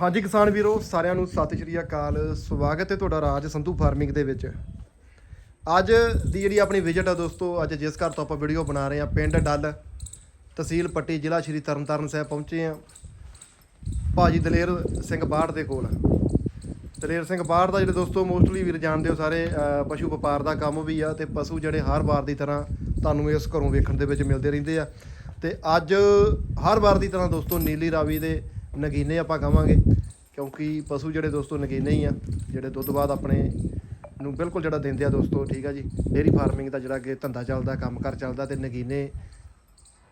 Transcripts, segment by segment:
ਹਾਂਜੀ ਕਿਸਾਨ ਵੀਰੋ, ਸਾਰਿਆਂ ਨੂੰ ਸਤਿ ਸ਼੍ਰੀ ਅਕਾਲ। ਸਵਾਗਤ ਹੈ ਤੁਹਾਡਾ ਰਾਜ ਸੰਧੂ ਫਾਰਮਿੰਗ ਦੇ ਵਿੱਚ। ਅੱਜ ਦੀ ਜਿਹੜੀ ਆਪਣੀ ਵਿਜ਼ਿਟ ਆ ਦੋਸਤੋ, ਅੱਜ ਜਿਸ ਘਰ ਤੋਂ ਆਪਾਂ ਵੀਡੀਓ ਬਣਾ ਰਹੇ ਆ ਪਿੰਡ ਡੱਲ ਤਹਿਸੀਲ ਪੱਟੀ, ਜ਼ਿਲ੍ਹਾ ਸ਼੍ਰੀ ਤਰਨਤਾਰਨ ਸਾਹਿਬ ਪਹੁੰਚੇ ਆ ਭਾਜੀ ਦਲੇਰ ਸਿੰਘ ਬਾੜ ਦੇ ਕੋਲ। ਦਲੇਰ ਸਿੰਘ ਬਾੜ ਦਾ ਜਿਹੜੇ ਦੋਸਤੋ ਮੋਸਟਲੀ ਵੀਰ ਜਾਣਦੇ ਹੋ ਸਾਰੇ ਪਸ਼ੂ ਵਪਾਰ ਦਾ ਕੰਮ ਵੀ ਆ ਤੇ ਪਸ਼ੂ ਜਿਹੜੇ ਹਰ ਵਾਰ ਦੀ ਤਰ੍ਹਾਂ ਤੁਹਾਨੂੰ ਇਸ ਘਰੋਂ ਵੇਖਣ ਦੇ ਵਿੱਚ ਮਿਲਦੇ ਰਹਿੰਦੇ ਆ। ਤੇ ਅੱਜ ਹਰ ਵਾਰ ਦੀ ਤਰ੍ਹਾਂ ਦੋਸਤੋ, ਨੀਲੀ ਰਾਵੀ ਦੇ ਨਗੀਨੇ ਆਪਾਂ ਕਵਾਂਗੇ ਕਿਉਂਕਿ ਪਸ਼ੂ ਜਿਹੜੇ ਦੋਸਤੋ ਨਗੀਨੇ ਹੀ ਆ, ਜਿਹੜੇ ਦੁੱਧ ਬਾਅਦ ਆਪਣੇ ਨੂੰ ਬਿਲਕੁਲ ਜਿਹੜਾ ਦਿੰਦੇ ਆ ਦੋਸਤੋ, ਠੀਕ ਆ ਜੀ। ਡੇਰੀ ਫਾਰਮਿੰਗ ਦਾ ਜਿਹੜਾ ਕਿ ਧੰਦਾ ਚੱਲਦਾ, ਕੰਮ ਕਰ ਚੱਲਦਾ ਤੇ ਨਗੀਨੇ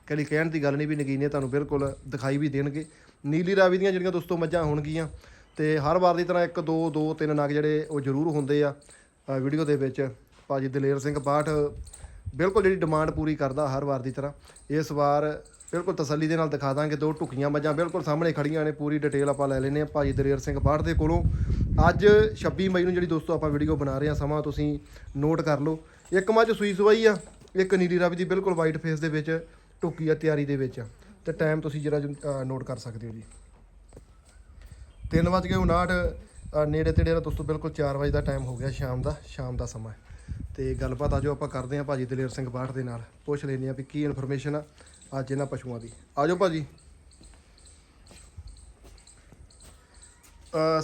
ਕਲੀ ਕਹਿਣ ਦੀ ਗੱਲ ਨਹੀਂ ਵੀ ਨਗੀਨੇ ਤੁਹਾਨੂੰ ਬਿਲਕੁਲ ਦਿਖਾਈ ਵੀ ਦੇਣਗੇ। ਨੀਲੀ ਰਾਵੀ ਦੀਆਂ ਜਿਹੜੀਆਂ ਦੋਸਤੋ ਮੱਝਾਂ ਹੋਣਗੀਆਂ, ਤੇ ਹਰ ਵਾਰ ਦੀ ਤਰ੍ਹਾਂ ਇੱਕ, ਦੋ ਦੋ, ਤਿੰਨ ਨਗ ਜਿਹੜੇ ਉਹ ਜ਼ਰੂਰ ਹੁੰਦੇ ਆ। ਵੀਡੀਓ ਦੇ ਵਿੱਚ ਭਾਜੀ ਦਲੇਰ ਸਿੰਘ ਬਾਠ ਬਿਲਕੁਲ ਜਿਹੜੀ ਡਿਮਾਂਡ ਪੂਰੀ ਕਰਦਾ ਹਰ ਵਾਰ ਦੀ ਤਰ੍ਹਾਂ। ਇਸ ਵਾਰ ਬਿਲਕੁਲ ਤਸੱਲੀ ਦੇ ਨਾਲ ਦਿਖਾ ਦਾਂਗੇ। ਦੋ ਟੁਕੀਆਂ ਮੱਝਾਂ ਬਿਲਕੁਲ ਸਾਹਮਣੇ ਖੜੀਆਂ ਨੇ, ਪੂਰੀ ਡਿਟੇਲ ਆਪਾਂ ਲੈ ਲੈਨੇ ਆ ਭਾਜੀ ਦਲੇਰ ਸਿੰਘ ਬਾਠ ਦੇ ਕੋਲੋਂ। ਅੱਜ 26 ਮਈ ਨੂੰ ਜਿਹੜੀ ਦੋਸਤੋ ਆਪਾਂ ਵੀਡੀਓ ਬਣਾ ਰਹੇ ਆ ਸਮਾਂ ਤੁਸੀਂ ਨੋਟ ਕਰ ਲਓ। ਇੱਕ ਮੱਝ ਸੂਈ ਸਵਾਈ ਆ, ਇੱਕ ਨੀਲੀ ਰਾਵੀ ਦੀ ਬਿਲਕੁਲ ਵਾਈਟ ਫੇਸ ਦੇ ਵਿੱਚ ਟੁਕੀ ਆ ਤਿਆਰੀ ਦੇ ਵਿੱਚ। ਤੇ ਟਾਈਮ ਤੁਸੀਂ ਜਿਹੜਾ ਨੋਟ ਕਰ ਸਕਦੇ ਹੋ ਜੀ। 3 ਵਜੇ ਕੇ 59 ਨੇੜੇ ਤੇੜੇ ਦਾ ਦੋਸਤੋ ਬਿਲਕੁਲ 4 ਵਜੇ ਦਾ ਟਾਈਮ ਹੋ ਗਿਆ ਸ਼ਾਮ ਦਾ ਸ਼ਾਮ ਦਾ ਸਮਾਂ। ਹੈ। ਤੇ ਗੱਲਬਾਤ ਆਜੋ ਆਪਾਂ ਕਰਦੇ ਹਾਂ ਭਾਜੀ ਦਲੇਰ ਸਿੰਘ ਬਾਠ ਦੇ ਨਾਲ। ਪੁੱਛ ਲੈਂਦੇ ਆ ਵੀ ਕੀ ਇਨਫੋਰਮੇਸ਼ਨ ਆ। ਅੱਜ ਇਹਨਾਂ ਪਸ਼ੂਆਂ ਦੀ। ਆਜੋ ਭਾਜੀ।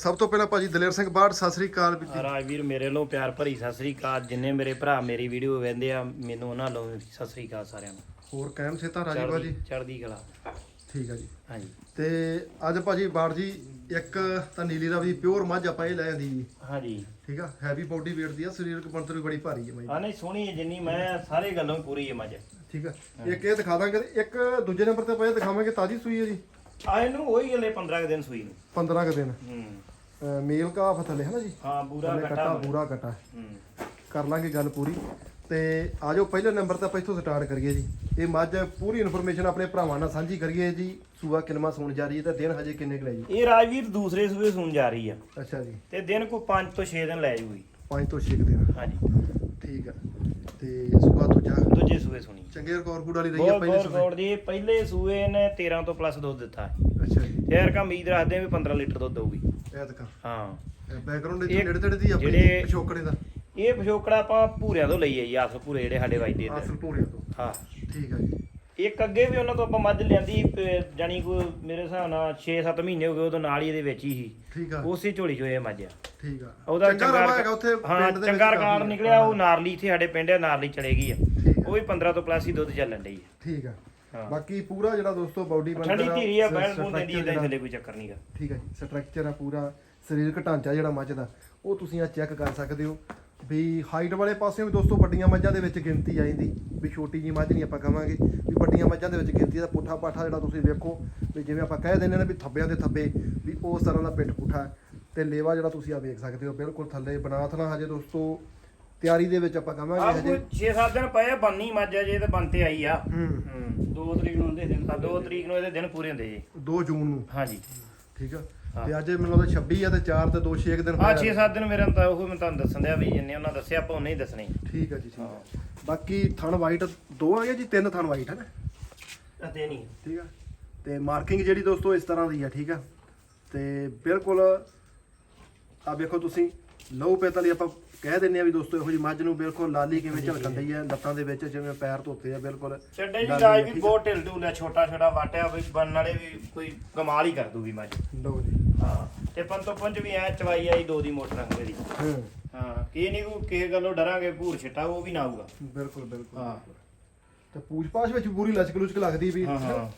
ਸਭ ਤੋਂ ਪਹਿਲਾਂ ਭਾਜੀ ਦਲੇਰ ਸਿੰਘ ਬਾਠ ਸਤਿ ਸ੍ਰੀ ਅਕਾਲ ਵੀਰ ਜੀ। ਰਾਜਵੀਰ ਮੇਰੇ ਵੱਲੋਂ ਪਿਆਰ ਭਰੀ ਸਤਿ ਸ੍ਰੀ ਅਕਾਲ। ਜਿੰਨੇ ਮੇਰੇ ਭਰਾ ਮੇਰੀ ਵੀਡੀਓ ਵੇਖਦੇ ਆ ਮੈਨੂੰ ਉਹਨਾਂ ਵੱਲੋਂ ਵੀ ਸਤਿ ਸ੍ਰੀ ਅਕਾਲ ਸਾਰਿਆਂ ਨੂੰ। ਹੋਰ ਕਾਇਮ ਸੇਤਾ ਰਾਜੀ ਭਾਜੀ? ਚੜ੍ਹਦੀ ਕਲਾ। ਠੀਕ ਆ ਜੀ। ਹਾਂਜੀ। ਤੇ ਅੱਜ ਭਾਜੀ ਬਾਠ ਜੀ ਇੱਕ ਤਾਂ ਨੀਲੀ ਰਾਵੀ ਪਿਓਰ ਮੱਝ ਆਪਾਂ ਇਹ ਲੈ ਆਂਦੀ ਜੀ। ਹਾਂਜੀ। ਠੀਕ ਆ? ਹੈਵੀ ਬੋਡੀ weight ਦੀ ਆ ਸਰੀਰਕ ਬਣਤਰ ਵੀ ਬੜੀ ਭਾਰੀ ਹੈ ਮੱਝ ਆ ਨਹੀਂ ਸੋਹਣੀ ਹੈ ਜਿੰਨੀ ਮੈਂ ਸਾਰੇ ਗੱਲੋਂ ਪੂਰੀ ਹੈ ਮੱਝ। ਠੀਕ ਆ। ਇੱਕ ਇਹ ਦਿਖਾ ਦਾਂਗੇ ਤੇ ਇੱਕ ਦੂਜੇ ਨੰਬਰ ਤੇ ਇਹ ਦਿਖਾਵਾਂਗੇ ਤਾਜੀ ਸੂਈ ਹੈ ਜੀ। ਆ ਇਹਨੂੰ ਉਹੀ ਹਲੇ 15 ਕੁ ਦਿਨ ਸੂਈ ਨੂੰ। 15 ਕੁ ਦਿਨ। ਹੂੰ। ਅਹ ਮੇਲ ਕਾਫ ਥੱਲੇ ਹੈ ਨਾ ਜੀ? ਹਾਂ ਪੂਰਾ ਥੱਲੇ ਕੱਟਾ ਕੱਟਾ ਪੂਰਾ ਕੱਟਾ। ਹੂੰ। ਕਰ ਲਾਂਗੇ ਗੱਲ ਪੂਰੀ। ਤੇ ਆਜੋ ਪਹਿਲੇ ਨੰਬਰ ਤੇ ਆਪਾਂ ਇੱਥੋਂ ਸਟਾਰਟ ਕਰੀਏ ਜੀ। ਇਹ ਮੱਝ ਪੂਰੀ ਇਨਫੋਰਮੇਸ਼ਨ ਆਪਣੇ ਭਰਾਵਾਂ ਨਾਲ ਸਾਂਝੀ ਕਰੀਏ ਜੀ। ਸੂਆ ਕਿੰਨਵਾਂ ਸੂਣ ਜਾ ਰਹੀ ਹੈ ਤੇ ਦਿਨ ਹਜੇ ਕਿੰਨੇ ਕੁ ਲੈ ਜੀ? ਇਹ ਰਾਜਵੀਰ ਦੂਸਰੇ ਸੂਏ ਸੂਣ ਜਾ ਰਹੀ ਆ। ਅੱਛਾ ਜੀ। ਤੇ ਦਿਨ ਕੋ 5 ਤੋਂ 6 ਦਿਨ ਲੈ ਜੂਗੀ। 5 ਤੋਂ 6 ਦਿਨ। ਹਾਂਜੀ। ਠੀਕ ਆ। ਤੇ ਸੂਆ ਦੂਜਾ ਚੰਗੇ ਰਿਕਾਰਡ ਫੂਡ ਵਾਲੀ ਰਹੀ ਆ ਪਹਿਲੇ ਸੂਏ। ਗੌਰ ਦੀ ਪਹਿਲੇ ਸੂਏ ਨੇ 13 ਤੋਂ ਪਲੱਸ ਦੁੱਧ ਦਿੱਤਾ। ਅੱਛਾ ਜੀ। ਯਾਰ ਕਾ ਉਮੀਦ ਰੱਖਦੇ ਆ ਵੀ 15 ਲੀਟਰ ਦੁੱਧ ਦਊਗੀ ਐਤਕਾ। ਹਾਂ। ਬੈਕਗ੍ਰਾਉਂਡ ਇਹ ਨੇੜੇ ਤੇੜੇ ਦੀ ਆਪਣੀ ਜਿਹੜੇ- ਪਿਛੋਕੜੇ ਦਾ? ਇਹ ਪਿਛੋਕੜਾ ਆਪਾਂ ਭੂਰਿਆਂ ਤੋਂ ਲਈ ਹੈ ਜੀ ਆਸ ਭੂਰੇ ਜਿਹੜੇ ਸਾਡੇ ਵੱਜਦੇ ਇੱਧਰ। ਆਸਲ ਭੋਰਿਆਂ ਤੋਂ? ਹਾਂ। ਠੀਕ ਆ ਜੀ। ਇੱਕ ਅੱਗੇ ਵੀ ਉਹਨਾਂ ਤੋਂ ਆਪਾਂ ਮੱਝ ਲਿਆਂਦੀ ਪ- ਜਾਣੀ ਕੋਈ ਮੇਰੇ ਹਿਸਾਬ ਨਾਲ 6-7 ਮਹੀਨੇ ਹੋ ਗਏ ਉਦੋਂ ਨਾਲ ਹੀ ਇਹਦੇ ਵਿੱਚ ਹੀ ਸੀ। ਠੀਕ ਆ। ਉਸੇ ਝੋਲੀ ਚੋਂ ਇਹ ਮੱਝ ਆ। ਠੀਕ ਆ। ਉਹਦਾ ਚੰਗਾ ਰਵਾ ਹੈਗਾ ਉੱਥੇ ਹਾਂ ਪਿੰਡ ਦੇ ਵਿੱਚ ਚੰਗਾ ਕਾਫੀ ਰਿਕਾਰਡ ਆ। ਨਿਕਲਿਆ ਉਹ ਨਾਰਲੀ ਇੱਥੇ ਸਾਡੇ ਪਿੰਡ ਆ ਨਾਰਲੀ ਚਲੇਗੀ ਆ। ਠੀਕ ਆ ਉਹ ਵੀ 15 ਤੋਂ ਪਲੱਸ ਹੀ ਦੁੱਧ ਚੱਲਣ ਡਈ ਆ ਠੀਕ ਆ। ਹਾਂ। ਬਾਕੀ ਪੂਰਾ ਜਿਹੜਾ ਦੋਸਤੋ ਬਾਡੀ ਠੰਡੀ ਧੀਰੀ ਆ ਬੈਣ ਬੂਣ ਦਿੰਦੀ ਇਦਾਂ ਥੱਲੇ ਕੋਈ ਚੱਕਰ ਨਹੀਂਗਾ ਠੀਕ ਹੈ ਜੀ ਸਟਰਕਚਰ ਆ ਪੂਰਾ ਸਰੀਰਕ ਢਾਂਚਾ ਜਿਹੜਾ ਮੱਝ ਦਾ ਉਹ ਤੁਸੀਂ ਆ ਚੈੱਕ ਕਰ ਸਕਦੇ ਹੋ। ਵੀ ਹਾਈਟ ਵਾਲੇ ਪਾਸੇ ਵੀ ਦੋਸਤੋ ਵੱਡੀਆਂ ਮੱਝਾਂ ਦੇ ਵਿੱਚ ਗਿਣਤੀ ਆ ਜਾਂਦੀ ਵੀ ਛੋਟੀ ਜੀ ਮੱਝ ਨਹੀਂ ਆਪਾਂ ਕਵਾਂਗੇ ਵੀ ਵੱਡੀਆਂ ਮੱਝਾਂ ਦੇ ਵਿੱਚ ਗਿਣਤੀ ਦਾ ਪੁੱਠਾ ਪਾਠਾ ਜਿਹੜਾ ਤੁਸੀਂ ਵੇਖੋ ਵੀ ਜਿਵੇਂ ਆਪਾਂ ਕਹਿ ਦਿੰਦੇ ਨੇ ਵੀ ਥੱਬਿਆਂ ਦੇ ਥੱਬੇ ਵੀ ਉਸ ਤਰ੍ਹਾਂ ਦਾ ਪਿੱਠ ਪੁੱਠਾ ਹੈ। ਤੇ ਲੇਵਾ ਜਿਹੜਾ ਤੁਸੀਂ ਆ ਵੇਖ ਸਕਦੇ ਹੋ ਬਿਲਕੁਲ ਥੱਲੇ ਬਨਾਥ ਹਜੇ ਦੋਸਤੋ ਤਿਆਰੀ ਦੇ ਵਿੱਚ ਆਪਾਂ ਆ ਕਵਾਂਗੇ ਕੋਈ ਹਜੇ 6-7 ਦਿਨ ਪਏ ਆ, ਬੰਨੀ ਮੱਝ ਆ ਜੇ ਤੇ ਬੰਤੇ ਆਈ ਆ। ਹੂੰ। ਹੂੰ। 2 ਤਰੀਕ ਨੂੰ ਹੁੰਦੇ ਦਿਨ 2 ਤਰੀਕ ਨੂੰ ਇਹਦੇ ਦਿਨ ਪੂਰੇ ਹੁੰਦੇ ਜੀ। 2 ਜੂਨ ਨੂੰ? ਹਾਂਜੀ। ਠੀਕ ਆ। ਤੇ ਅੱਜ ਮੈਨੂੰ ਲੱਗਦਾ 26 ਆ ਤੇ 4 ਤੇ 2 6 ਦਿਨ ਆ ਹੋਏ ਆ। 6-7 ਦਿਨ ਮੇਰੇ ਤਾਂ ਉਹ ਮੈਂ ਤੁਹਾਨੂੰ ਦੱਸਣ ਦਿਆ ਵੀ ਜਿੰਨੇ ਉਹਨਾਂ ਦੱਸਿਆ ਆਪਾਂ ਉਹਨੇ ਹੀ ਦੱਸਣੇ। ਠੀਕ ਆ ਜੀ ਠੀਕ ਆ। ਬਾਕੀ ਥਣ ਵਾਈਟ ਦੋ ਆ ਗਿਆ ਜੀ ਤਿੰਨ ਥਣ ਵਾਈਟ ਹੈ ਨਾ? ਅਤੇ ਨਹੀਂ ਠੀਕ ਆ। ਤੇ ਮਾਰਕਿੰਗ ਜਿਹੜੀ ਦੋਸਤੋ ਇਸ ਤਰ੍ਹਾਂ ਦੀ ਆ ਠੀਕ ਆ। ਤੇ ਬਿਲਕੁਲ ਆ ਵੇਖੋ ਤੁਸੀਂ ਲਹੂ ਪੇਤ ਵਾਲੀ ਆਪਾਂ ਕਹਿ ਦਿੰਨੇ ਆ ਵੀ ਦੋਸਤੋ ਇਹੋ ਜੀ ਮੱਝ ਨੂੰ ਬਿਲਕੁਲ ਲਾਲੀ ਕਿਵੇਂ ਡਈ ਆ ਲੱਤਾਂ ਦੇ ਵਿੱਚ ਜਿਵੇਂ ਪੈਰ ਧੋਤੇ ਆ ਬਿਲਕੁਲ ਛੱਡੇ ਜੀ ਵੀ ਬਹੁਤ ਢਿੱਲ ਢੂਲਿਆ ਛੋਟਾ ਛੋਟਾ ਵਾਟਿਆ ਵੀ ਬਣਨ ਵਾਲੇ ਵੀ ਕੋਈ ਕਮਾਲ ਹੀ ਕਰ ਦੂਗੀ ਮੱਝ। ਆ। ਲਓ ਜੀ। ਹਾਂ ਤੇ ਪੰਤੋਂ ਪੰਜ ਵੀ ਐ ਚਵਾਈ ਆਈ ਦੋ ਦੀ ਮੋਟਰ ਦੀ ਹਾਂ। ਹਾਂ ਕੀ ਨਹੀਂ ਕੋ ਕਿਸੇ ਗੱਲੋਂ ਡਰਾਂਗੇ ਭੂਰ ਛਿੱਟਾ ਉਹ ਵੀ ਨਾ ਆਊਗਾ। ਬਿਲਕੁਲ ਬਿਲਕੁਲ। ਹਾਂ। ਤੇ ਪੂਛ ਪਾਛ ਵਿੱਚ ਪੂਰੀ ਲਚਕ ਲੁਚਕ ਲੱਗਦੀ ਵੀ। ਹਾਂ ਹਾਂ।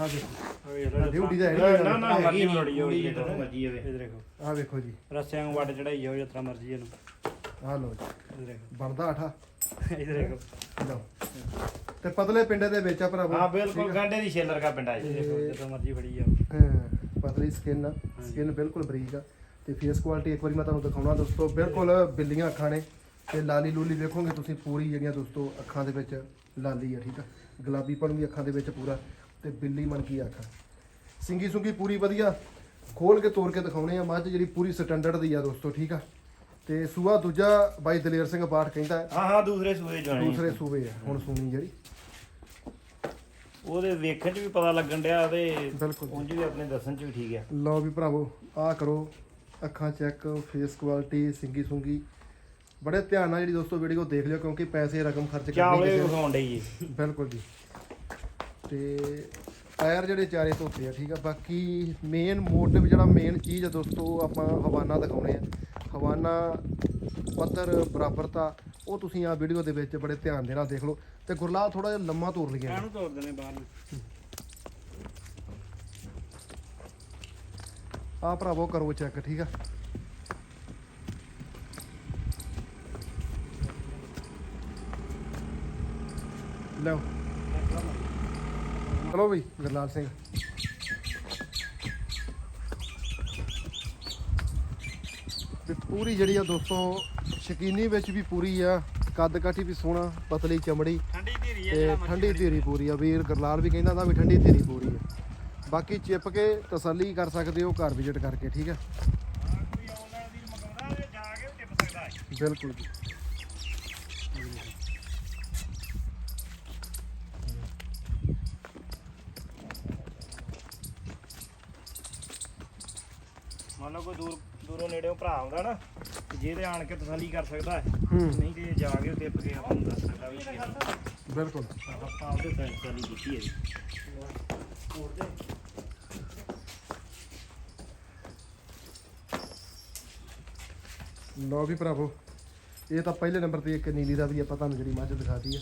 ਆ ਦੇਖੋ। ਡਿਊਟੀ ਦਾ ਹੈ ਨੀ ਨਾ ਨਾ ਮਰਜ਼ੀ ਹੈਗੀ ਬਣਾਉਣੀ ਹੋਈ ਜਿੱਦਾਂ ਮਰਜ਼ੀ ਹੋਵੇ ਇਹ ਦੇਖੋ। ਆ ਵੇਖੋ ਜੀ। ਰਸਿਆਂ ਨੂੰ ਵੱਟ ਚੜਾਈ ਜਾਓ ਜਿਤਨਾ ਮਰਜ਼ੀ ਇਹਨੂੰ। ਆ ਲਓ ਜੀ। ਇਹ ਦੇਖੋ। ਬਣਦਾ ਆਠਾ ਇਹ ਦੇਖੋ। ਲਓ। ਤੇ ਪਤਲੇ ਪਿੰਡੇ ਦੇ ਵਿੱਚ ਆ ਭਰਾਵੋ। ਹਾਂ ਬਿਲਕੁਲ ਗਾਂਡੇ ਦੀ ਛੇਲਰ ਕਾ ਪਿੰਡਾ ਜੀ। ਦੇਖੋ ਜਿਤਨਾ ਮਰਜ਼ੀ ਫੜੀ ਜਾਓ। ਹਾਂ, ਪਤਲੀ ਸਕਿਨ ਆ। ਸਕਿਨ ਬਿਲਕੁਲ ਬਰੀਕ ਆ। ਤੇ ਫੇਸ ਕੁਆਲਿਟੀ ਇੱਕ ਵਾਰੀ ਮੈਂ ਤੁਹਾਨੂੰ ਦਿਖਾਉਣਾ ਦੋਸਤੋ। ਬਿਲਕੁਲ ਬਿੱਲੀਆਂ ਅੱਖਾਂ ਨੇ। ਤੇ ਲਾਲੀ ਲੂਲੀ ਵੇਖੋਗੇ ਤੁਸੀਂ ਪੂਰੀ ਜਿਹੜੀਆਂ ਦੋਸਤੋ ਅੱਖਾਂ ਦੇ ਵਿੱਚ। ਲਾਲੀ ਆ ਠੀਕ ਆ? ਗੁਲਾਬੀਪਣ ਵੀ ਅੱਖਾਂ ਦੇ ਵਿੱਚ ਪੂਰਾ ਤੇ ਬਿੱਲੀ ਮਨ ਕੀ ਅੱਖ? ਆ। ਸਿੰਗੀ ਸੁੰਗੀ ਪੂਰੀ ਵਧੀਆ। ਖੋਲ ਕੇ ਤੋੜ ਕੇ ਦਿਖਾਉਣੇ ਆ ਮੱਝ ਜਿਹੜੀ ਪੂਰੀ ਸਟੈਂਡਰਡ ਦੀ ਆ ਦੋਸਤੋ ਠੀਕ ਆ? ਤੇ ਸੂਆ ਦੂਜਾ ਬਾਈ ਦਲੇਰ ਸਿੰਘ ਬਾਠ ਕਹਿੰਦਾ ਹੈ, ਹਾਂ ਹਾਂ ਦੂਸਰੇ ਸੂਏ ਜਾਣੀ ਦੂਸਰੇ ਸੂਬੇ ਆ ਹੁਣ ਸੂਣੀ ਜਿਹੜੀ। ਉਹਦੇ ਵੇਖਣ 'ਚ ਵੀ ਪਤਾ ਲੱਗਣ ਡਿਆ ਤੇ ਬਿਲਕੁਲ। ਉਂਝ ਵੀ ਆਪਣੇ ਦੱਸਣ 'ਚ ਵੀ ਠੀਕ ਆ। ਲਓ ਵੀ ਭਰਾਵੋ ਆਹ ਕਰੋ। ਅੱਖਾਂ ਚੈੱਕ ਫੇਸ ਕੁਆਲਿਟੀ ਸਿੰਗੀ ਸੁੰਗੀ। ਬੜੇ ਧਿਆਨ ਨਾਲ ਜਿਹੜੀ ਦੋਸਤੋ ਵੀਡੀਓ ਦੇਖ ਲਿਓ ਕਿਉਂਕਿ ਪੈਸੇ ਰਕਮ ਖਰਚ ਕਰਨੀ ਚਾਵਲੇ ਕਿਸੇ। ਵਿਖਾਉਣ ਡਈ ਜੀ। ਬਿਲਕੁਲ ਜੀ। ਤੇ ਟਾਇਰ ਜਿਹੜੇ ਚਾਰੇ ਧੋਤੇ ਆ ਠੀਕ ਆ। ਬਾਕੀ ਮੇਨ ਮੋਟਿਵ ਜਿਹੜਾ ਮੇਨ ਚੀਜ਼ ਆ ਦੋਸਤੋ ਆਪਾਂ ਹਵਾਨਾ ਦਿਖਾਉਣੇ ਆ। ਹਵਾਨਾ ਪੱਧਰ ਬਰਾਬਰਤਾ ਉਹ ਤੁਸੀਂ ਆ ਵੀਡੀਓ ਦੇ ਵਿੱਚ ਬੜੇ ਧਿਆਨ ਦੇ ਨਾਲ ਦੇਖ ਲਓ। ਤੇ ਗੁਰਲਾਲ ਥੋੜਾ ਜਿਹਾ ਲੰਮਾ ਤੋਰ ਲਿਆ ਕਾਹਨੂੰ ਤੋੜ ਦੇਣੇ ਬਾਹਰ ਨੂੰ। ਆ ਭਰਾਵੋ ਕਰੋ ਚੈੱਕ ਠੀਕ ਆ। ਲਓ। ਚਲੋ ਵੀ ਗੁਰਲਾਲ ਸਿੰਘ। ਤੇ ਪੂਰੀ ਜਿਹੜੀ ਆ ਦੋਸਤੋ ਸ਼ਕੀਨੀ ਵਿੱਚ ਵੀ ਪੂਰੀ ਆ ਕੱਦ ਕਾਠੀ ਵੀ ਸੋਹਣਾ ਪਤਲੀ ਚਮੜੀ। ਠੰਡੀ ਧੀਰੀ ਹੈ ਤੇ ਠੰਡੀ ਧੀਰੀ ਪੂਰੀ ਆ। ਵੀਰ ਗਰਲਾਲ ਵੀ ਕਹਿੰਦਾ ਦਾ ਵੀ ਠੰਡੀ ਧੀਰੀ ਪੂਰੀ ਆ। ਬਾਕੀ ਚਿਪ ਕੇ ਤਸੱਲੀ ਕਰ ਸਕਦੇ ਹੋ ਘਰ ਵਿਜ਼ਿਟ ਕਰਕੇ ਠੀਕ ਆ? ਕੋਈ ਆਨਲਾਈਨ ਵੀਰ ਮੰਗਾਉਂਦਾ ਤੇ ਜਾ ਕੇ ਟਿਪ ਸਕਦਾ ਹੈ। ਬਿਲਕੁਲ ਜੀ। ਕੋਈ ਦੂਰ ਦੂਰੋਂ ਨੇੜੇੋਂ ਭਰਾ ਆਉਂਦਾ ਨਾ ਤੇ ਜੇ ਤੇ ਆਣ ਕੇ ਤਸੱਲੀ ਕਰ ਸਕਦਾ ਹੈ ਹੂੰ। ਨਹੀਂ ਤੇ ਜਾ ਕੇ ਟਿਪ ਕੇ ਆਪਾਂ ਨੂੰ ਦੱਸ ਸਕਦਾ ਵੀ ਕੀ ਆ। ਬਿਲਕੁਲ। ਆਪਾਂ ਆਪਦੇ ਸਾਈਡ ਤਸੱਲੀ ਕੀਤੀ ਹੈ ਜੀ। ਲਓ ਵੀ ਭਰਾਵੋ ਇਹ ਤਾਂ ਪਹਿਲੇ ਨੰਬਰ ਤੇ ਇੱਕ ਨੀਲੀ ਦਾ ਵੀ ਆਪਾਂ ਤੁਹਾਨੂੰ ਜਿਹੜੀ ਮੱਝ ਦਿਖਾਤੀ ਆ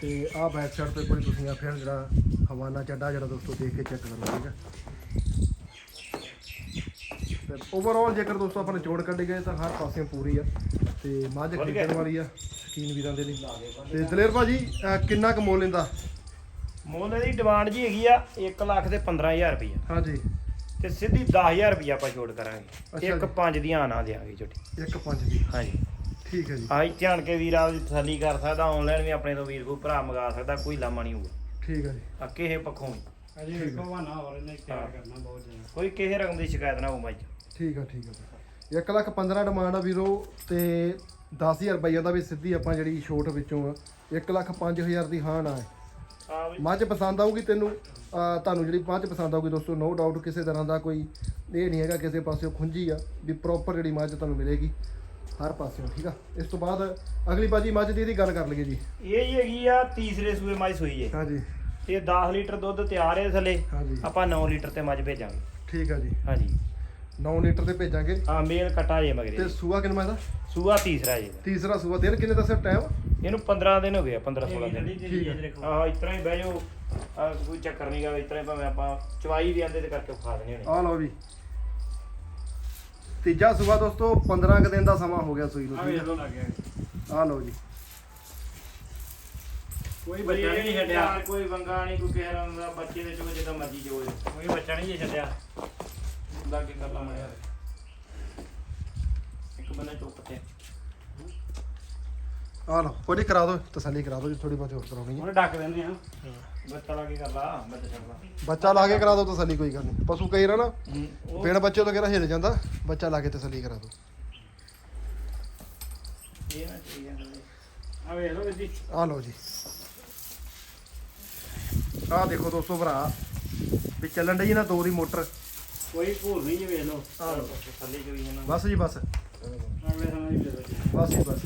ਤੇ ਆਹ ਬੈਕ ਸਾਈਡ ਤੇ ਕੋਈ ਤੁਸੀਂ ਆ ਫਿਰ ਜਿਹੜਾ ਹਵਾਨਾ ਚੱਡਾ ਜਿਹੜਾ ਦੋਸਤੋ ਦੇਖ ਕੇ ਚੈੱਕ ਕਰੋ ਠੀਕ ਆ? ਤੇ ਓਵਰਆਲ ਜੇਕਰ ਦੋਸਤੋ ਆਪਾਂ ਨਿਚੋੜ ਕੱਢੀ ਗਏ ਤਾਂ ਹਰ ਪਾਸਿਓਂ ਪੂਰੀ ਆ ਤੇ ਮੱਝ। ਖਰੀਦਣ ਵਾਲੀ ਆ ਸ਼ਕੀਨ ਵੀਰਾਂ ਦੇ ਲਈ। ਤੇ ਦਲੇਰ ਭਾਜੀ ਅਹ ਕਿੰਨਾ ਕੁ ਮੁੱਲ ਲੈਂਦਾ ਮੁੱਲ ਦੀ ਡਿਮਾਂਡ ਜੀ ਹੈਗੀ ਆ 1 ਲੱਖ ਤੇ 15000 ਰੁਪਈਆ। ਹਾਂਜੀ। ਤੇ ਸਿੱਧੀ 10000 ਰੁਪਈਆ ਆਪਾਂ ਛੋੜ ਕਰਾਂਗੇ। ਇੱਕ। ਪੰਜ ਦੀਆਂ ਆਣਾ ਦੇਾਂਗੇ ਇੱਕ ਪੰਜ ਦੀ। ਹਾਂਜੀ। ਠੀਕ ਹੈ ਜੀ। ਆਈ ਧਿਆਨ ਕੇ ਵੀਰ ਆਪਦੀ ਤਸੱਲੀ ਕਰ ਸਕਦਾ ਆਨਲਾਈਨ ਵੀ ਆਪਣੇ ਤੋਂ ਵੀਰ ਕੋ ਭਰਾ ਮੰਗਾ ਸਕਦਾ ਕੋਈ ਲਾਮਾ ਨਹੀਂ ਹੋਊਗਾ। ਠੀਕ ਹੈ ਜੀ। ਆ ਕਿਸੇ ਪੱਖੋਂ ਵੀ ਅਜੇ ਵੇਖੋ ਬਹਾਨਾ ਹੋਰ ਇਹਨੇ ਤਿਆਰ ਕਰਨਾ ਬਹੁਤ ਜ਼ਿਆਦਾ। ਕੋਈ ਕਿਸੇ ਰਕਮ ਦੀ ਸ਼ਿਕਾਇਤ ਨਾ ਹੋਊ ਮੱਝ ਠੀਕ ਆ ਠੀਕ ਆ 1 ਲੱਖ 15 ਡਿਮਾਂਡ ਆ ਵੀਰੋ ਤੇ 10000 ਰੁਪਈਆ ਦਾ ਵੀ ਸਿੱਧੀ ਆਪਾਂ ਜਿਹੜੀ ਛੋਟ ਵਿੱਚੋਂ ਆ 1 ਲੱਖ 5000 ਦੀ ਹਾਂ ਨਾ ਹੈ ਵੀ ਮੱਝ ਪਸੰਦ ਆਊਗੀ ਤੈਨੂੰ ਤੁਹਾਨੂੰ ਜਿਹੜੀ ਮੱਝ ਪਸੰਦ ਆਊਗੀ ਦੋਸਤੋ ਨੋ ਡਾਊਟ ਕਿਸੇ ਤਰ੍ਹਾਂ ਦਾ ਕੋਈ ਇਹ ਨਹੀਂ ਹੈਗਾ ਕਿਸੇ ਪਾਸਿਓਂ ਖੁੰਝੀ ਆ ਵੀ ਪ੍ਰੋਪਰ ਜਿਹੜੀ ਮੱਝ ਤੁਹਾਨੂੰ ਮਿਲੇਗੀ ਹਰ ਪਾਸਿਓਂ ਠੀਕ ਆ? ਇਸ ਤੋਂ ਬਾਅਦ ਅਗਲੀ ਬਾਜੀ ਮੱਝ ਦੀ ਇਹਦੀ ਗੱਲ ਕਰ ਲਈਏ ਜੀ। ਇਹ ਹੀ ਹੈਗੀ ਆ ਤੀਸਰੇ ਸੂਏ ਮੱਝ ਸੂਈ ਏ ਹਾਂਜੀ ਇਹ 10 ਲੀਟਰ ਦੁੱਧ ਤਿਆਰ ਹੈ ਥੱਲੇ ਹਾਂਜੀ ਆਪਾਂ 9 ਲੀਟਰ ਤੇ ਮੱਝ ਭੇਜਾਂਗੇ। ਠੀਕ ਆ ਜੀ। ਹਾਂਜੀ 9 ਲੀਟਰ ਤੇ ਭੇਜਾਂਗੇ। ਆ ਮੇਲ ਕਟਾ ਜੇ ਮਗਰੇ। ਤੇ ਸੂਆ ਕਿੰਨਾ ਇਹਦਾ ਸੂਆ ਤੀਸਰਾ ਜੀ। ਤੀਸਰਾ ਸੂਆ। ਦਿਨ ਕਿੰਨੇ ਦੱਸਿਆ ਟਾਈਮ ਇਹਨੂੰ 15 ਦਿਨ ਹੋ ਗਏ ਆ 15 16 ਠੰਡੀ ਦਿਨ। ਹੈ ਆਹ ਇਸ ਤਰ੍ਹਾਂ ਹੀ ਬਹਿ ਜਾਓ। ਆ ਕੋਈ ਚੱਕਰ ਨਹੀਂ ਗਾ ਇਸ ਤਰ੍ਹਾਂ ਹੀ ਭਾਵੇਂ ਆਪਾਂ ਚਵਾਈ ਵੀ ਆਂਦੇ ਤੇ ਕਰਕੇ ਖਾ ਦਿੰਦੇ ਹੋਣੇ। ਆ ਲਓ ਵੀ। ਤੀਜਾ ਸੂਆ ਦੋਸਤੋ 15 ਕੁ ਦਿਨ ਦਾ ਸਮਾਂ ਹੋ ਗਿਆ ਸੂਈ ਨੂੰ ਆ। ਲਓ ਜੀ। ਕੋਈ ਬੱਚਾ ਨਹੀਂ ਛੱਡਿਆ। ਕੋਈ ਵੰਗਾ ਨਹੀਂ ਕੋਈ ਕਹਿ ਰਹਾ ਬੱਚੇ ਦੇ ਚੋ ਜਿੱਦਾਂ ਮਰਜ਼ੀ ਚੋ ਕੋਈ ਬੱਚਾ ਨਹੀਂ ਜੇ ਛੱਡਿਆ। ਲਾਗੇ ਕਰ ਲਾ ਮਾਰਿਆ ਇੱਕ ਬੰਨੇ ਚੁੱਪ ਤੇ। ਆ ਲਓ ਕੋਈ ਨਹੀਂ ਕਰਾ ਦਿਓ ਤਸੱਲੀ ਕਰਾ ਦਿਓ ਜੀ ਥੋੜੀ ਬਹੁਤ ਹੋਰ ਕਰਾਉਣੀ ਹੈ। ਉਹਨੇ ਡੱਕ ਦਿੰਦੇ ਆ। ਬੱਚਾ ਲਾ ਕੇ ਕਰ ਲਾ ਬੱਚਾ ਛੱਡ ਲਾ ਬੱਚਾ ਲਾ ਕੇ ਕਰਾ ਦਿਓ ਤਸੱਲੀ ਕੋਈ ਗੱਲ ਨਹੀਂ। ਪਸ਼ੂ ਕਈ ਰਾ ਨਾ ਉਹ ਬੱਚੇ ਤੋਂ ਕਿਹੜਾ ਹਿੱਲ ਜਾਂਦਾ? ਬੱਚਾ ਲਾ ਕੇ ਤਸੱਲੀ ਕਰਾ ਦਿਓ। ਇਹ ਨਾ। ਆ ਵੇਖ ਲੋ ਜੀ। ਆ ਲਓ ਜੀ। ਆ ਦੇਖੋ ਦੋਸਤੋ ਭਰਾ ਵੀ ਚੱਲਣ ਡਈ ਨਾ ਦੋ ਦੀ ਮੋਟਰ। ਕੋਈ ਭੂਲ ਨਹੀਂ ਜੇ ਵੇਖ ਲੋ ਆ ਲਓ ਥੱਲੇ ਜੋ ਇਹਨਾਂ ਬਸ ਜੀ ਬਸ। ਅਗਲੇ ਸਮੇਂ ਦੀ ਵੇਖ ਲੋ ਜੀ ਬਸ। ਜੀ ਬਸ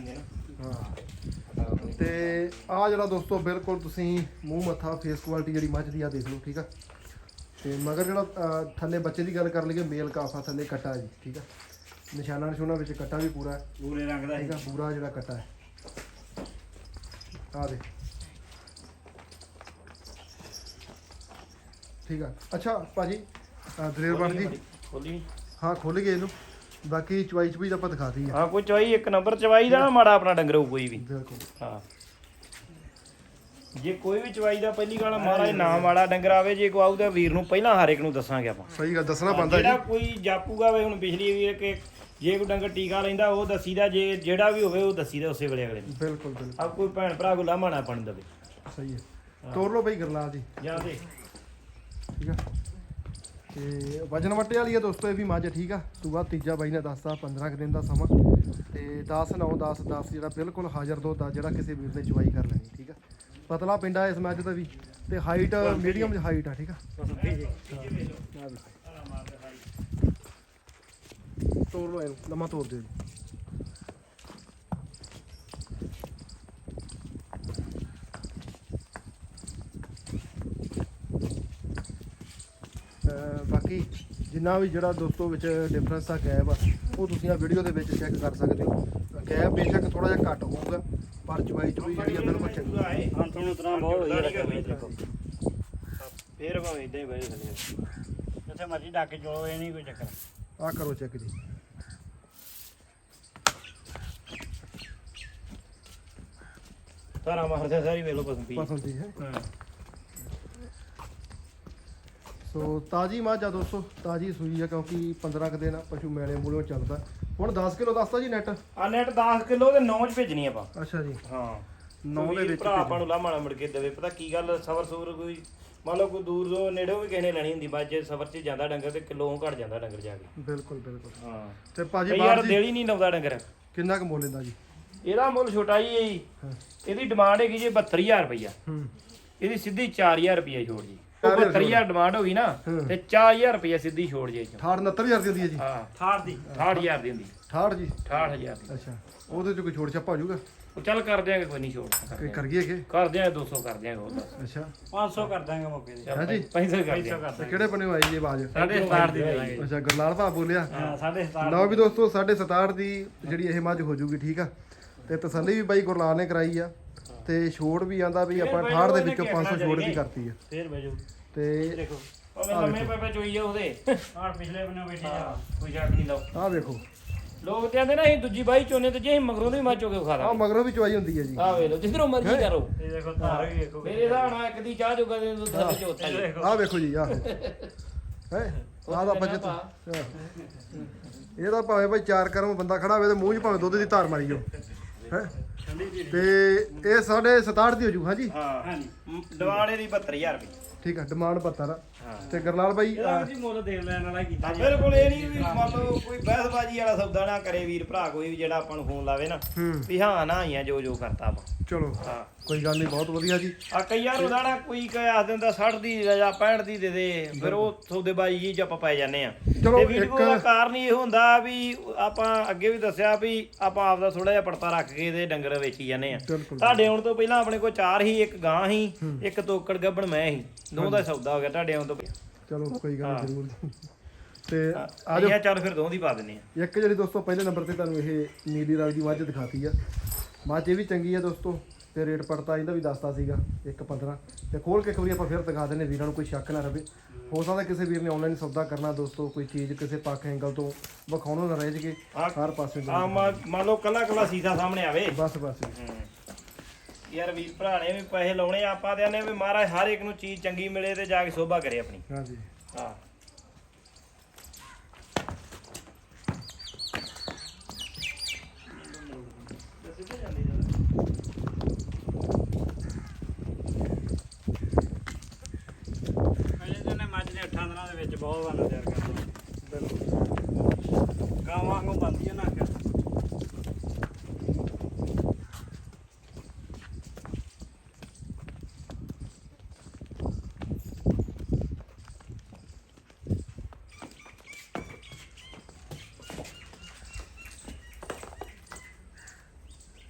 ਨਾ। ਹਾਂ। ਤੇ ਆ ਜਿਹੜਾ ਦੋਸਤੋ ਬਿਲਕੁਲ ਤੁਸੀਂ ਮੂੰਹ ਮੱਥਾ ਫੇਸ ਕੁਆਲਿਟੀ ਜਿਹੜੀ ਮੱਝ ਦੀ ਆ ਦੇਖ ਲਓ ਠੀਕ ਆ? ਤੇ ਮਗਰ ਜਿਹੜਾ ਥੱਲੇ ਬੱਚੇ ਦੀ ਗੱਲ ਕਰ ਲਈਏ ਮੇਲ ਕਾਫਾ ਥੱਲੇ ਕੱਟਾ ਜੀ ਠੀਕ ਆ? ਨਿਸ਼ਾਨਾ ਨਿਸ਼ੂਨਾ ਵਿੱਚ ਕੱਟਾ ਵੀ ਪੂਰਾ ਹੈ ਪੂਰੇ ਰੰਗ ਦਾ ਠੀਕ ਆ? ਪੂਰਾ ਜਿਹੜਾ ਕੱਟਾ ਹੈ। ਆ ਦੇ ਠੀਕ ਆ। ਅੱਛਾ ਭਾਜੀ ਬਣ ਗਈ ਖੋਲੀ ਹਾਂ ਖੁੱਲ ਗਏ ਇਹਨੂੰ। ਬਾਕੀ ਚਵਾਈ ਚਵਾਈ ਤਾਂ ਆਪਾਂ ਦਿਖਾਤੀ ਆ ਹਾਂ ਕੋਈ ਚਵਾਈ ਇੱਕ ਨੰਬਰ ਚਵਾਈ ਦਾ ਨਾ ਮਾੜਾ ਆਪਣਾ ਡੰਗਰ ਹੋਊ ਕੋਈ ਵੀ। ਬਿਲਕੁਲ। ਹਾਂ। ਜੇ ਕੋਈ ਵੀ ਚਵਾਈ ਦਾ ਪਹਿਲੀ ਗੱਲ ਮਹਾਰਾਜ ਨਾਮ ਵਾਲਾ ਡੰਗਰ ਆਵੇ ਜੇ ਕੋ ਆਊਗਾ ਵੀਰ ਨੂੰ ਪਹਿਲਾਂ ਹਰ ਇੱਕ ਨੂੰ ਦੱਸਾਂਗੇ ਆਪਾਂ। ਸਹੀ ਗੱਲ ਦੱਸਣਾ ਜਿਹੜਾ ਜੀ। ਕੋਈ ਜਾਪੂਗਾ ਵੇ ਹੁਣ ਪਿਛਲੀ ਵੀਰ ਕਿ ਜੇ ਕੋਈ ਡੰਗਰ ਟੀਕਾ ਲੈਂਦਾ ਉਹ ਦੱਸੀਦਾ ਜੇ ਜਿਹੜਾ ਵੀ ਹੋਵੇ ਉਹ ਦੱਸੀਦਾ ਉਸੇ ਵੇਲੇ ਅਗਲੇ ਨੂੰ। ਬਿਲਕੁਲ ਬਿਲਕੁਲ। ਆ ਕੋਈ ਭੈਣ ਭਰਾ ਕੋ ਲਾਮਾ ਨਾ ਬਣ ਦਵੇ ਸਹੀ ਹੈ। ਤੋਰ ਲਓ ਬਈ ਗਰਲਾਲ ਜੀ। ਜਾਂ ਦੇ ਠੀਕ ਆ? ਤੇ ਵਜਨ ਵੱਟੇ ਵਾਲੀ ਆ ਦੋਸਤੋ, ਇਹ ਵੀ ਮੱਝ, ਠੀਕ ਆ? ਸੂਆ ਤੀਜਾ ਬਾਈ ਨੇ ਦੱਸਤਾ 15 ਕੁ ਦਿਨ ਦਾ ਸਮਾਂ। ਤੇ 10 9 10 10 ਜਿਹੜਾ ਬਿਲਕੁਲ ਹਾਜ਼ਰ ਦੋ ਆ, ਜਿਹੜਾ ਕਿਸੇ ਵੀਰ ਨੇ ਚਵਾਈ ਕਰ ਲੈਣੀ, ਠੀਕ ਆ? ਪਤਲਾ ਪਿੰਡਾ ਇਸ ਮੱਝ ਦਾ ਵੀ। ਤੇ ਹਾਈਟ ਮੀਡੀਅਮ ਹਾਈਟ ਆ, ਠੀਕ ਆ? ਤੋੜ ਲਓ ਇਹਨੂੰ, ਲੰਮਾ ਤੋੜ ਦੇ ਇਹਨੂੰ। ਅਹ ਬਾਕੀ ਜਿੰਨਾ ਵੀ ਜਿਹੜਾ ਦੋਸਤੋ ਵਿੱਚ ਡਿਫਰੈਂਸ ਆ ਗੈਪ ਆ ਉਹ ਤੁਸੀਂ ਆ ਵੀਡੀਓ ਦੇ ਵਿੱਚ ਚੈੱਕ ਕਰ ਸਕਦੇ ਹੋ। ਗੈਪ ਬੇਸ਼ੱਕ ਥੋੜਾ ਜਿਹਾ ਘੱਟ ਹੋਊਗਾ ਪਰ ਚਵਾਈ ਚੁਈ ਜਿਹੜੀ ਆ ਬਿਲਕੁਲ ਚੰਗੀ ਆ। ਅੰਤ ਨੂੰ ਤਰ੍ਹਾਂ ਬਹੁਤ ਵਧੀਆ ਰੱਖਿਆ ਫੇਰ ਭਾਵੇਂ ਇਦਾਂ ਹੀ ਬਹਿ ਥੱਲੇ ਜਿੱਥੇ ਮਰਜ਼ੀ ਡੱਕ ਚੋਲੋ ਇਹ ਨਹੀਂ ਕੋਈ ਚੱਕਰ। ਆ ਕਰੋ ਚੈੱਕ ਜੀ। ਤਾਰਾ ਮਾਰਦੇ ਸਾਰੀ ਵੇਲੋ ਪਸੰਦ ਪਸੰਦ ਹੈ ਹਾਂ। ਸੋ ਤਾਜੀ ਮੱਝ ਆ ਦੋਸਤੋ ਤਾਜੀ ਸੂਈ ਆ ਕਿਉਂਕਿ 15 ਕੁ ਦਿਨ ਪਸ਼ੂ ਮੈਲੇ ਮੂਲੋਂ ਚੱਲਦਾ। ਹੁਣ 10 ਕਿਲੋ ਦੱਸਤਾ ਜੀ ਨੈਟ ਆ ਨੈਟ 10 ਕਿਲੋ ਦੇ 9 ਚ ਭੇਜਣੀ ਆਪਾਂ। ਅੱਛਾ ਜੀ। ਹਾਂ। ਨੌ ਦੇ ਕੋਈ ਵਿੱਚ ਭਰਾ ਆਪਾਂ ਨੂੰ ਲਾਮਾ ਮੁੜ ਕੇ ਦੇਵੇ। ਪਤਾ ਕੀ ਗੱਲ ਸਬਰ ਸੂਰ ਕੋਈ ਮੰਨ ਲਓ ਕੋਈ ਦੂਰ ਤੋਂ ਨੇੜੋਂ ਵੀ ਕਿਸੇ ਨੇ ਲੈਣੀ ਹੁੰਦੀ ਬਾਅਦ ਜੇ ਸਬਰ 'ਚ ਜਾਂਦਾ ਡੰਗਰ ਤੇ ਕਿਲੋ ਘਟ ਜਾਂਦਾ ਡੰਗਰ ਜਾ ਕੇ। ਬਿਲਕੁਲ ਬਿਲਕੁਲ। ਹਾਂ। ਤੇ ਭਾਜੀ ਬਾਹਰ ਯਾਰ ਜੀ ਦੇਲੀ ਨਹੀਂ ਲਾਉਂਦਾ ਡੰਗਰ। ਕਿੰਨਾ ਕੁ ਮੁੱਲ ਲੈਂਦਾ ਜੀ? ਇਹਦਾ ਮੁੱਲ ਛੋਟਾ ਹੀ ਹੈ ਜੀ। ਇਹਦੀ ਡਿਮਾਂਡ ਹੈਗੀ ਜੀ 72000 ਰੁਪਈਆ। ਹੂੰ। ਇਹਦੀ ਸਿੱਧੀ 4000 ਰੁਪਈਆ ਛੋੜ ਜੀ। ਉਹ 4000 72000 ਡਿਮਾਂਡ ਹੋ ਗਈ ਨਾ। ਤੇ 4000 ਰੁਪਈਆ ਸਿੱਧੀ ਛੋੜ ਜੇ ਚੋਂ। 68 69000 ਦੀ ਹੁੰਦੀ ਹੈ ਜੀ। ਹਾਂ। ਥਾੜ ਦੀ। 68000 ਦੀ ਹੁੰਦੀ। 68 ਜੀ। 68000 ਦੀ। ਅੱਛਾ। ਉਹਦੇ ਚ ਕੋਈ ਛੋੜ ਛਾਪਾ ਹੋ ਜਾਊਗਾ? ਉਹ ਚੱਲ ਕਰ ਦਿਆਂਗੇ ਕੋਈ ਨਹੀਂ ਛੋੜ ਕੋਈ ਕਰ ਗਈ ਕਿ? ਕਰ ਦਿਆਂਗੇ 200 ਕਰ ਦਿਆਂਗੇ ਉਹ ਦੱਸ ਅੱਛਾ। 500 ਕਰ ਦਾਂਗੇ ਮੌਕੇ ਤੇ। ਹੈ ਜੀ? ਪੈਸੇ ਕਰ ਦਿਆਂਗੇ। ਕਿਹੜੇ ਬਣੇ ਆਈ ਜੀ ਆਵਾਜ਼? ਸਾਢੇ 67 ਦੀ ਅੱਛਾ ਗੁਰਲਾਲ ਭਾ ਬੋਲਿਆ। ਹਾਂ ਸਾਢੇ 67 ਲਓ ਵੀ ਦੋਸਤੋ 67 ਦੀ ਜਿਹੜੀ ਇਹ ਮੱਝ ਹੋ ਜੂਗੀ ਠੀਕ ਆ? ਤੇ ਤਸੱਲੀ ਵੀ ਬਾਈ ਗੁਰਲਾਲ ਨੇ ਕਰਾਈ ਆ। ਤੇ ਛੋੜ ਵੀ ਆਂਦਾ ਵੀ ਆਪਾਂ 68 ਦੇ ਵਿੱਚੋਂ 500 ਛੋੜ ਵੀ ਕਰਤੀ ਆ। ਫੇਰ ਬੈਜੋ ਤੇ ਦੇਖੋ। ਭਾਵੇਂ ਲੰਮੇ ਪੈ ਪੈ ਚੋਈ ਜਾ ਉਹਦੇ। ਆਹ ਪਿਛਲੇ ਬੰਨੇ ਬੈਠੇ ਆ। ਕੋਈ ਛੱਡ ਨਹੀਂ ਲਾਓ। ਆਹ ਵੇਖੋ। ਲੋਕ ਤੇ ਆਂਦੇ ਨਾ ਅਸੀਂ ਦੂਜੀ ਬਾਈ ਚੋਨੇ ਤੇ ਜੇ ਅਸੀਂ ਮਗਰੋਂ ਦੀ ਮੱਝ ਚੋ ਕੇ ਖਾ ਆਹ ਦਾਂਗੇ। ਮਗਰੋਂ ਵੀ ਚਵਾਈ ਹੁੰਦੀ ਹੈ ਜੀ। ਆ ਵੇ ਲੋ ਜਿੱਧਰੋਂ ਮਰਜ਼ੀ ਕਰੋ। ਇਹ ਦੇਖੋ ਧਾਰ ਵੀ ਦੇਖੋ ਮੇਰੇ ਹਿਸਾਬ ਨਾਲ ਇੱਕ ਦੀ ਚਾਹ ਜੋਗਾ ਦੇ ਦੁੱਧ ਦੇ ਚੋਤਾ ਜੀ। ਆਹ ਵੇਖੋ ਜੀ ਆਹ। ਹੈ? ਆਹ ਦਾ ਬਜਟ ਇਹਦਾ ਭਾਵੇਂ ਭਾਈ ਚਾਰ ਕਰਮ ਬੰਦਾ ਖੜਾ ਹੋਵੇ ਤੇ ਮੂੰਹ 'ਚ ਭਾਵੇਂ ਦੁੱਧ ਦੀ ਧਾਰ ਮਾਰੀ ਜਾਓ। ਹੈ? ਤੇ ਇਹ ਸਾਡੇ 67 ਦੀ ਹੋ ਜੂ ਹਾਂਜੀ? ਹਾਂ ਹਾਂਜੀ। ਦਿਵਾਲੇ ਦੀ 72000 ਰੁਪਏ। ਠੀਕ ਆ ਡਿਮਾਂਡ 72 ਆ। ਹਾਂ। ਤੇ ਗਰਲਾਲ ਬਾਈ ਇਹਦਾ ਜੀ ਮੁੱਲ ਦੇਣ ਲੈਣ ਵਾਲਾ ਕੀਤਾ ਜੀ। ਬਿਲਕੁਲ ਇਹ ਨਹੀਂ ਵੀ ਮੰਨ ਲਓ ਕੋਈ ਬਹਿਸਬਾਜੀ ਵਾਲਾ ਸੌਦਾ ਨਾ ਕਰੇ ਵੀਰ ਭਰਾ ਕੋਈ ਵੀ ਜਿਹੜਾ ਆਪਾਂ ਨੂੰ ਫੋਨ ਲਾਵੇ ਨਾ। ਵੀ ਹਾਂ ਨਾ ਹੀ ਆ ਜੋ ਜੋ ਕਰਤਾ ਆਪਾਂ। ਚਲੋ। ਹਾਂ। ਕੋਈ ਗੱਲ ਨਹੀਂ ਬਹੁਤ ਵਧੀਆ ਜੀ। ਆ ਕਈ ਯਾਰ ਉਹਦਾ ਕੋਈ ਕਹਿ ਦਿੰਦਾ 60 ਦੀ ਜਾਂ 65 ਦੀ ਦੇ ਦੇ ਫਿਰ ਉਹ ਸੌਦੇਬਾਜੀ ਜੀ ਚ ਆਪਾਂ ਪੈ ਜਾਂਦੇ ਆ ਤੇ ਵੀਡੀਓ ਦਾ ਕਾਰਨ ਇਹ ਹੁੰਦਾ ਵੀ ਆਪਾਂ ਅੱਗੇ ਵੀ ਦੱਸਿਆ ਵੀ ਆਪਾਂ ਆਪਦਾ ਥੋੜਾ ਜਿਹਾ ਪੜਤਾ ਰੱਖ ਕੇ ਇਹਦੇ ਡੰਗਰ ਵੇਚੀ ਜਾਂਦੇ ਆ ਤੁਹਾਡੇ ਆਉਣ ਤੋਂ ਪਹਿਲਾਂ ਆਪਣੇ ਕੋਲ ਚਾਰ ਹੀ ਇੱਕ ਗਾਂ ਹੀ ਇੱਕ ਤੋਕੜ ਗੱਬਣ ਮੈਂ ਹੀ। ਦੋ ਦਾ ਸੌਦਾ ਹੋ ਗਿਆ ਤੁਹਾਡੇ ਆਉਣ ਤੋਂ ਚਲੋ ਕੋਈ ਗੱਲ ਨਹੀਂ ਜ਼ਰੂਰ ਤੇ ਆ ਜਾ ਚੱਲ ਫਿਰ ਦੋ ਦੀ ਪਾ ਦਿੰਨੇ ਆ ਇੱਕ ਜਿਹੜੀ ਦੋਸਤੋ ਪਹਿਲੇ ਨੰਬਰ ਤੇ ਤੁਹਾਨੂੰ ਇਹ ਨੀਲੀ ਰੰਗ ਦੀ ਮੱਝ ਦਿਖਾਤੀ ਆ। ਮੱਝ ਇਹ ਵੀ ਚੰਗੀ ਆ ਦੋਸਤੋ। ਤੇ ਰੇਟ ਪੜਤਾ ਇਹਦਾ ਵੀ ਦੱਸਦਾ ਸੀਗਾ 1.15 ਤੇ ਖੋਲ ਕੇ ਇੱਕ ਵਾਰੀ ਆਪਾਂ ਫਿਰ ਦਿਖਾ ਦਿੰਨੇ ਵੀਰਾਂ ਨੂੰ ਕੋਈ ਸ਼ੱਕ ਨਾ ਰਵੇ। ਹੋ ਸਕਦਾ ਕਿਸੇ ਵੀਰ ਨੇ ਆਨਲਾਈਨ ਸੌਦਾ ਕਰਨਾ ਦੋਸਤੋ ਕੋਈ ਚੀਜ਼ ਕਿਸੇ ਪੱਖ ਐਂਗਲ ਤੋਂ ਵਿਖਾਉਣੋਂ ਨਾ ਰਹਿ ਜਗੇ ਹਰ ਪਾਸੇ ਆ ਮੰਨ ਲਓ ਕੱਲਾ ਕੱਲਾ ਸੀਸਾ ਸਾਹਮਣੇ ਆਵੇ। ਬਸ ਬਸ। ਯਾਰ ਵੀਰ ਭਰਾ ਨੇ ਵੀ ਪੈਸੇ ਲਾਉਣੇ ਆ, ਆਪਾਂ ਤੇ ਆਨੇ ਵੀ ਮਹਾਰਾਜ ਹਰ ਇੱਕ ਨੂੰ ਚੀਜ਼ ਚੰਗੀ ਮਿਲੇ ਤੇ ਜਾ ਕੇ ਸੋਭਾ ਕਰੇ ਆਪਣੀ। ਹਾਂਜੀ। ਹਾਂ ਅਜੇ ਤੇ ਨੇ ਮੱਝ ਨੇ 8 ਦਿਨਾਂ ਦੇ ਵਿੱਚ ਬਹੁਤ ਵਾਰ ਤਿਆਰ ਕਰਨਾ ਗਾਵਾਂ ਨੂੰ ਬੰਦੀ ਨਾ ਕਰ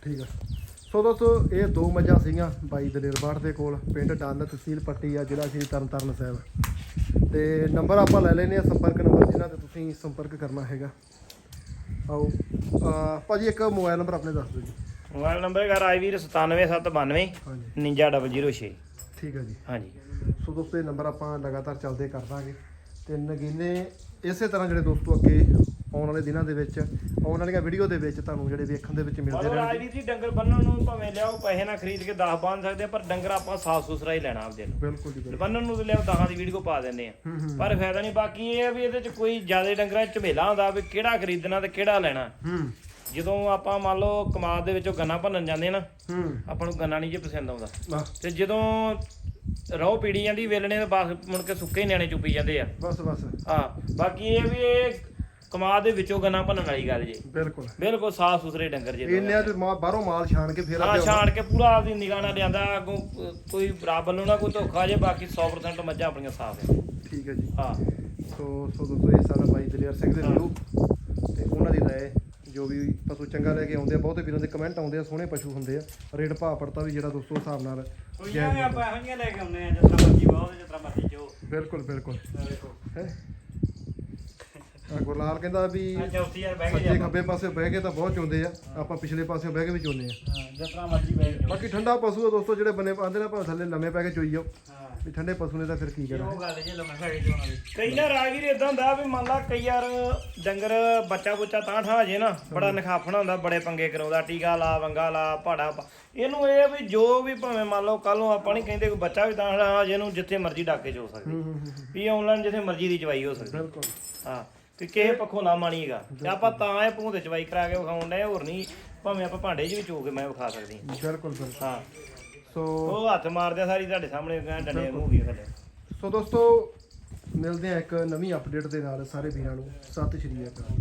ਠੀਕ ਆ ਸੋ ਦੋਸਤੋ ਇਹ ਦੋ ਮੱਝਾਂ ਸੀਗੀਆਂ ਬਾਈ ਦਲੇਰਬਾੜ ਦੇ ਕੋਲ ਪਿੰਡ ਡੱਲ ਤਹਿਸੀਲ ਪੱਟੀ ਆ ਜ਼ਿਲ੍ਹਾ ਸ਼੍ਰੀ ਤਰਨਤਾਰਨ ਸਾਹਿਬ। ਤੇ ਨੰਬਰ ਆਪਾਂ ਲੈ ਲੈਨੇ ਆ ਸੰਪਰਕ ਨੰਬਰ ਜਿਨ੍ਹਾਂ ਤੇ ਤੁਸੀਂ ਸੰਪਰਕ ਕਰਨਾ ਹੈਗਾ। ਆਓ ਭਾਜੀ ਇੱਕ ਮੋਬਾਈਲ ਨੰਬਰ ਆਪਣੇ ਦੱਸ ਦਿਓ ਜੀ। ਮੋਬਾਈਲ ਨੰਬਰ ਘਰ ਆਈ ਵੀਰ 97792 ਹਾਂਜੀ। 59006 ਠੀਕ ਹੈ ਜੀ। ਹਾਂਜੀ। ਸੋ ਦੋਸਤੋ ਇਹ ਨੰਬਰ ਆਪਾਂ ਲਗਾਤਾਰ ਚੱਲਦੇ ਕਰ ਦਾਂਗੇ ਤੇ ਨਗੀਨੇ ਇਸੇ ਤਰ੍ਹਾਂ ਜਿਹੜੇ ਦੋਸਤੋ ਅੱਗੇ ਆਉਣ ਵਾਲੇ ਦਿਨਾਂ ਦੇ ਵਿੱਚ ਆਉਣ ਵਾਲੀਆਂ ਵੀਡੀਓ ਦੇ ਵਿੱਚ ਤੁਹਾਨੂੰ ਜਿਹੜੇ ਵੇਖਣ ਦੇ ਵਿੱਚ ਮਿਲਦੇ ਮਤਲਬ ਰਹਿਣਗੇ। ਰਾਜਵੀਰ ਜੀ ਡੰਗਰ ਬੰਨਣ ਨੂੰ ਭਾਵੇਂ ਲਿਆਓ ਪੈਸੇ ਨਾਲ ਖਰੀਦ ਕੇ 10 ਬੰਨ ਸਕਦੇ ਆ ਪਰ ਡੰਗਰ ਆਪਾਂ ਸਾਫ਼ ਸੁਥਰਾ ਹੀ ਲੈਣਾ ਆਪਦੇ ਨੂੰ। ਬਿਲਕੁਲ ਜੀ ਬਿਲਕੁਲ। ਬੰਨਣ ਨੂੰ ਤੇ ਲਿਆਓ 10 ਦੀ ਵੀਡੀਓ ਪਾ ਦਿੰਦੇ ਆ। ਹੂੰ ਹੂੰ। ਪਰ ਫਾਇਦਾ ਨਹੀਂ ਬਾਕੀ ਇਹ ਆ ਵੀ ਇਹਦੇ ਚ ਕੋਈ ਜ਼ਿਆਦਾ ਡੰਗਰਾਂ ਚ ਝਮੇਲਾ ਹੁੰਦਾ ਵੀ ਕਿਹੜਾ ਖਰੀਦਣਾ ਤੇ ਕਿਹੜਾ ਲੈਣਾ। ਹੂੰ। ਜਦੋਂ ਆਪਾਂ ਮੰਨ ਲਓ ਕਮਾਦ ਦੇ ਵਿੱਚੋਂ ਗੰਨਾ ਭੰਨਣ ਜਾਂਦੇ ਨਾ ਹੂੰ। ਆਪਾਂ ਨੂੰ ਗੰਨਾ ਨਹੀਂ ਜੇ ਪਸੰਦ ਆਉਂਦਾ। ਤੇ ਜਦੋਂ ਰੋਹ ਪੀੜੀ ਜਾਂਦੀ ਵੇਲਣੇ ਤੇ ਬਸ ਮੁੜ ਕੇ ਸੁੱਕੇ ਹੀ ਨਿਆਣੇ ਚੁੱਪੀ ਜਾਂਦੇ ਆ। ਬਸ ਬਸ। ਹਾਂ ਬਾਕੀ ਇਹ ਵੀ ਇਹ ਕਮਾਦ ਦੇ ਵਿੱਚੋਂ ਗੰਨਾ ਭੰਨਣ ਵਾਲੀ ਗੱਲ ਜੇ। ਬਿਲਕੁਲ। ਬਿਲਕੁਲ ਸਾਫ਼ ਸੁਥਰੇ ਡੰਗਰ ਜੇ ਇੰਨਿਆਂ ਚ ਮਾ- ਬਾਹਰੋਂ ਮਾਲ ਛਾਣ ਕੇ ਫੇਰ ਹਾਂ ਅੱਗੇ ਛਾਣ ਕੇ ਪੂਰਾ ਆਪਦੀ ਨਿਗਾਹ ਨਾਲ ਲਿਆਂਦਾ ਅੱਗੋਂ ਕੋਈ ਰੱਬ ਵੱਲੋਂ ਨਾ ਕੋਈ ਧੋਖਾ ਜੇ ਬਾਕੀ 100% ਮੱਝਾਂ ਆਪਣੀਆਂ ਸਾਫ਼ ਹੈ ਠੀਕ ਹੈ ਜੀ। ਹਾਂ। ਸੋ ਸੋ ਦੋਸਤੋ ਇਹ ਸਾਰਾ ਬਾਈ ਦਲੇਰ ਸਿੰਘ ਦੇ ਰਿਵਿਊ ਤੇ ਉਹਨਾਂ ਦੀ ਰਾਏ ਜੋ ਵੀ ਪਸ਼ੂ ਚੰਗਾ ਲੈ ਕੇ ਆਉਂਦੇ ਆ ਬਹੁਤੇ ਵੀਰਾਂ ਦੇ ਕਮੈਂਟ ਆਉਂਦੇ ਆ ਸੋਹਣੇ ਪਸ਼ੂ ਹੁੰਦੇ ਆ। ਰੇਟ ਭਾਅ ਪੜਤਾ ਵੀ ਜਿਹੜਾ ਦੋਸਤੋ ਹਿਸਾਬ ਨਾਲ ਆਪਾਂ ਇਹੋ ਜਿਹੀਆਂ ਲੈ ਕੇ ਆਉਂਦੇ ਆ ਜਿਸ ਤਰ੍ਹਾਂ ਮਰਜ਼ੀ ਬਹੁਤ ਜਿਸ ਤਰ੍ਹਾਂ ਮਰਜ਼ੀ ਚੋ ਬਿਲਕੁਲ ਬਿਲਕੁਲ। ਹੈ? ਗੁਰਲਾਲ ਕਹਿੰਦਾ ਵੀ ਆ ਚੌਥੀ ਯਾਰ ਬਹਿ ਕੇ ਸੱਜੇ ਜਾ ਖੱਬੇ ਪਾਸੇ ਬਹਿ ਕੇ ਤਾਂ ਬਹੁਤ ਚੁੰਦੇ ਆ। ਆਪਾਂ ਪਿਛਲੇ ਪਾਸੇ ਬਹਿ ਕੇ ਵੀ ਚੁੰਦੇ ਆ। ਹਾਂ ਜਿਸ ਤਰ੍ਹਾਂ ਮਰਜ਼ੀ ਬਹਿ ਕੇ ਬਾਕੀ ਠੰਡਾ ਪਸ਼ੂ ਆ ਦੋਸਤੋ ਜਿਹੜੇ ਬੰਨੇ ਪਾਉਂਦੇ ਨੇ ਭਾਵੇਂ ਥੱਲੇ ਲੰਮੇ ਪੈ ਕੇ ਚੋਈ ਜਾਓ। ਹਾਂ। ਵੀ ਠੰਡੇ ਪਸ਼ੂ ਨੇ ਤਾਂ ਫਿਰ ਕੀ ਕਰਨਾ ਉਹ ਗੱਲ ਜੇ ਲੰਮੇ ਪੈ ਕੇ ਚੋਣਾ ਦੀ ਕਈ ਨਾ ਰਾਗੀਰ ਇਦਾਂ ਹੁੰਦਾ ਵੀ ਮੰਨ ਲਾ ਕਈ ਯਾਰ ਡੰਗਰ ਬੱਚਾ ਬੁੱਚਾ ਤਾਂ ਠਾ ਜੇ ਨਾ ਬੜਾ ਨਖਾਫਣਾ ਹੁੰਦਾ ਬੜੇ ਪੰਗੇ ਕਰਾਉਂਦਾ ਟੀਕਾ ਲਾ ਵੰਗਾ ਲਾ ਪਾੜਾ ਪਾ। ਇਹਨੂੰ ਇਹ ਵੀ ਜੋ ਵੀ ਭਾਵੇਂ ਮੰਨ ਲਓ ਕੱਲ ਨੂੰ ਆਪਾਂ ਨਹੀਂ ਕਹਿੰਦੇ ਕੋਈ ਬੱਚਾ ਵੀ ਤਾਂ ਠਾ ਜਿਹਨੂੰ ਜਿੱਥੇ ਮਰਜ਼ੀ ਡਾਕੇ ਚੋ ਸਕਦੇ। ਵੀ ਆਨਲਾਈਨ ਜਿੱਥੇ ਮਰਜ਼ੀ ਦੀ ਚਵਾਈ ਹੋ ਸਕਦੀ। ਬਿਲਕੁਲ। ਹਾਂ। ਕਿ ਕਿਸੇ ਪੱਖੋਂ ਨਾ ਮਾਣੀਗਾ ਤੇ ਆਪਾਂ ਤਾਂ ਇਹ ਭੂੰਦੇ ਚਵਾਈ ਕਰਾ ਕੇ ਵਿਖਾਉਣ ਡਏ ਹੋਰ ਨਹੀਂ ਭਾਵੇਂ ਆਪਾਂ ਭਾਂਡੇ 'ਚ ਵੀ ਚੋ ਕੇ ਮੈਂ ਵਿਖਾ ਸਕਦੀ ਹਾਂ। ਬਿਲਕੁਲ ਬਿਲਕੁਲ। ਹਾਂ। ਸੋ ਉਹ ਹੱਥ ਮਾਰਦੇ ਆ ਸਾਰੀ ਤੁਹਾਡੇ ਸਾਹਮਣੇ ਗਾਂ ਡੰਡੇ ਮੂੰਹ ਵੀ ਥੱਲੇ ਸੋ ਦੋਸਤੋ ਮਿਲਦੇ ਆ ਇੱਕ ਨਵੀਂ ਅਪਡੇਟ ਦੇ ਨਾਲ ਸਾਰੇ ਵੀਰਾਂ ਨੂੰ। ਸਤਿ ਸ਼੍ਰੀ ਅਕਾਲ।